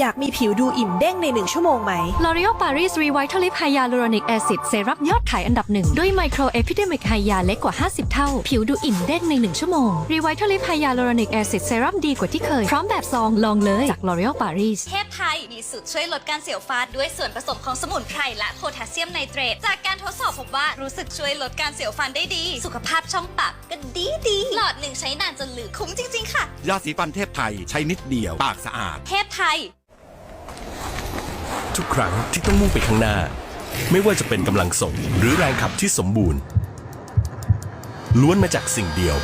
อยากมีผิวดูอิ่มเด้งในหนึ่งชั่วโมงไหม L'Oreal Paris Revitalift Hyaluronic Acid เซรั่มยอดขายอันดับหนึ่งด้วย Micro Epidemic Hya เล็กกว่า 50 เท่า ผิวดูอิ่มเด้งใน 1 ชั่วโมง Revitalift Hyaluronic Acid เซรั่มดีกว่าที่เคย พร้อมแบบซองลองเลยจาก L'Oreal Paris เทพไทย มีสูตรช่วยลดการเสียวฟันด้วยส่วนผสมของสมุนไพรและโพแทสเซียมไนเตรตจากการทดสอบพบว่ารู้สึกช่วยลดการเสียวฟันได้ดี สุขภาพช่องปากก็ดีดีหลอดหนึ่งใช้นานจนเหลือคุ้มจริงๆค่ะ ยาสีฟันเทพไทยใช้นิดเดียว ปากสะอาด เทพไทย ทุกครั้งที่ต้องมุ่งไปข้างหน้า ไม่ว่าจะเป็นกำลังส่งหรือแรงขับที่สมบูรณ์ ล้วนมาจากสิ่งเดียว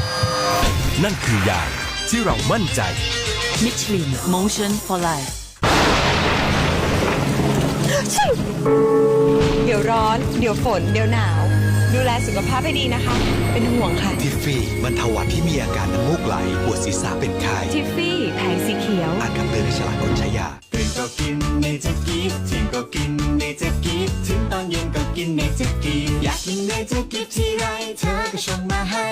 นั่นคือยางที่เรามั่นใจ Michelin Motion for Life เดี๋ยวร้อน เดี๋ยวฝน เดี๋ยวหนาว ดูแลสุขภาพให้ดีนะคะ เป็นห่วงค่ะ ทิฟฟี่บรรเทาหวัดที่มีอาการน้ำมูกไหล ปวดศีรษะเป็นไข้ทิฟฟี่แผงสีเขียวอ่านคำเตือนในฉลากก่อนใช้ย เธอก็ชงมาให้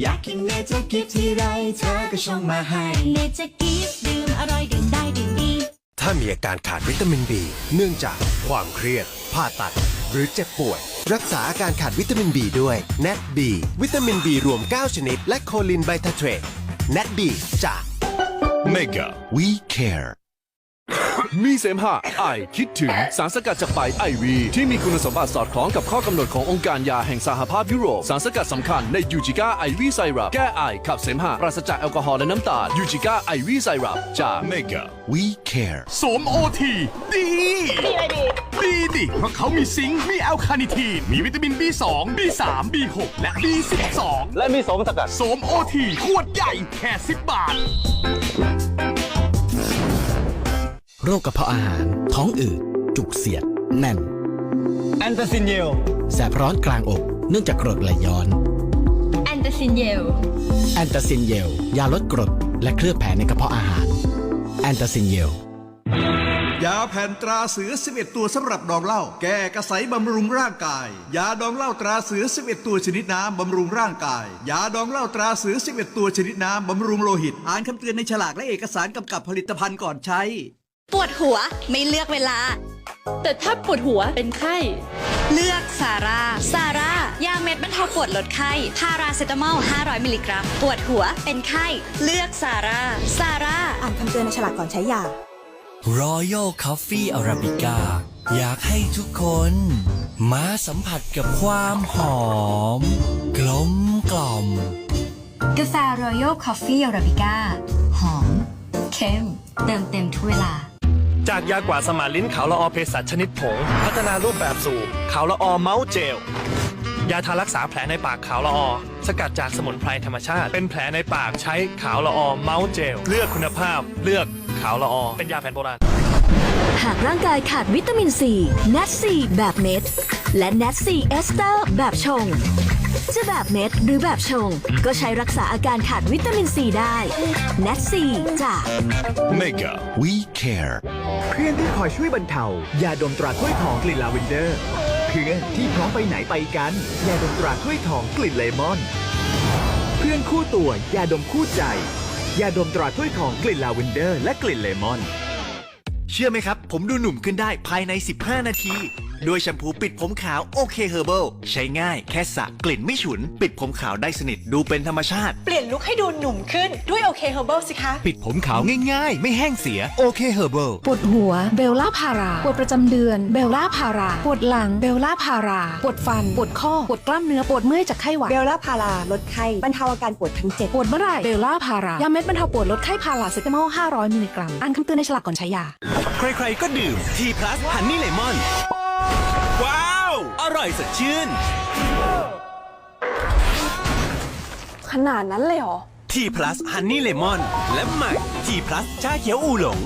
อยากกินเนเจอร์กิฟที่ไรเธอก็ชงมาให้ เนเจอร์กิฟดื่มอร่อยดื่มได้ดื่มดี ถ้ามีอาการขาดวิตามิน B เนื่องจากความเครียด ผ่าตัด หรือเจ็บป่วย รักษาอาการขาดวิตามิน B ด้วย NAT B วิตามิน B รวม 9 ชนิด และโคลินไบทาเทรต NAT B จาก Mega We Care มีเสมหะไอคิดถึงสารสกัดจากใบไอวี ที่มีคุณสมบัติสอดคล้องกับข้อกำหนดขององค์การยาแห่งสหภาพยุโรป สารสกัดสำคัญในยูจิก้าไอวีไซรัปแก้ไอขับเสมหะปราศจากแอลกอฮอล์และน้ำตาลยูจิก้าไอวีไซรัปจาก Mega We Care สวมโอทีดี ดีอะไรดีดีดิ เพราะเขามีซิงค์มีแอลคาเนิทีน มีวิตามิน B2 B3 B6 และ B12 และมีสมสกัดสวมโอทีขวดใหญ่แค่ 10 บาทโรคกระเพาะอาหาร ท้องอืด จุกเสียด แน่น แอนตาซินเยล แสบร้อนกลางอกเนื่องจากกรดไหลย้อน แอนตาซินเยล แอนตาซินเยล ยาลดกรด และเคลือบแผลในกระเพาะอาหาร แอนตาซินเยล ยาแผ่นตราเสือ 11 ตัวสำหรับดองเหล้าแก้กระสายบำรุงร่างกาย ยาดองเหล้าตราเสือ 11 ตัวชนิดน้ำบำรุงร่างกาย ยาดองเหล้าตราเสือ 11 ตัวชนิดน้ำบำรุงโลหิต อ่านคำเตือนในฉลากและเอกสารกำกับผลิตภัณฑ์ก่อนใช้ ปวดหัวไม่เลือกเวลา แต่ถ้าปวดหัวเป็นไข้ เลือกซาร่าซาร่ายาเม็ดบรรเทาปวดลดไข้พาราเซตามอล 500 มิลลิกรัม ปวดหัวเป็นไข้ เลือกซาร่าซาร่าอ่านคำเตือนในฉลากก่อนใช้ยา Royal Coffee Arabica อยากให้ทุกคนมาสัมผัสกับความหอม กลมกล่อม กาแฟ Royal Coffee Arabica หอม เข้ม เติมเต็มทุกเวลา จากยากว่าสมานลิ้นขาวละออเภสัชชนิดผง พัฒนารูปแบบสู่ขาวละออเมาส์เจล ยาทารักษาแผลในปากขาวละออ สกัดจากสมุนไพรธรรมชาติ เป็นแผลในปากใช้ขาวละออเมาส์เจล เลือกคุณภาพ เลือกขาวละออ เป็นยาแผนโบราณ หากร่างกายขาดวิตามินซีเนตซีแบบเม็ด และเนตซีเอสเตอร์แบบชง จะแบบเม็ดหรือแบบชง ก็ใช้รักษาอาการขาดวิตามินซีได้เนตซีจาก Mega We Care เพื่อนที่คอยช่วยบรรเทายาดมตราถ้วยทองกลิ่นลาเวนเดอร์ เพื่อนที่พร้อมไปไหนไปกันยาดมตราถ้วยทองกลิ่นเลมอน เพื่อนคู่ตัวยาดมคู่ใจยาดมตราถ้วยทองกลิ่นลาเวนเดอร์ และกลิ่นเลมอน เชื่อไหมครับ ผมดูหนุ่มขึ้นได้ภายใน 15 นาที ด้วยแชมพูปิดผมขาวโอเคเฮอร์เบิลใช้ง่ายแค่สระกลิ่นไม่ฉุน ปิดผมขาวได้สนิทดูเป็นธรรมชาติ เปลี่ยนลุคให้ดูหนุ่มขึ้นด้วยโอเคเฮอร์เบิลสิคะ ปิดผมขาวง่ายๆ ไม่แห้งเสียโอเคเฮอร์เบิลปวดหัวเบลล่าพาราปวดประจำเดือนเบลล่าพาราปวดหลังเบลล่าพาราปวดฟันปวดข้อปวดกล้ามเนื้อปวดเมื่อยจากไข้หวัดเบลล่าพาราลดไข้บรรเทาอาการปวดทั้งเจ็ดปวดเมื่อไหร่เบลล่าพารายาเม็ดบรรเทาปวดลดไข้พาราเซตามอล500มิลลิกรัมอ่านคำเตือนในฉลากก่อนใช้ยา ใครๆก็ดื่ม T Plus Honey Lemon ว้าว อร่อยสดชื่น ขนาดนั้นเลยเหรอ T Plus Honey Lemon และใหม่ T Plus ชาเขียวอูหลง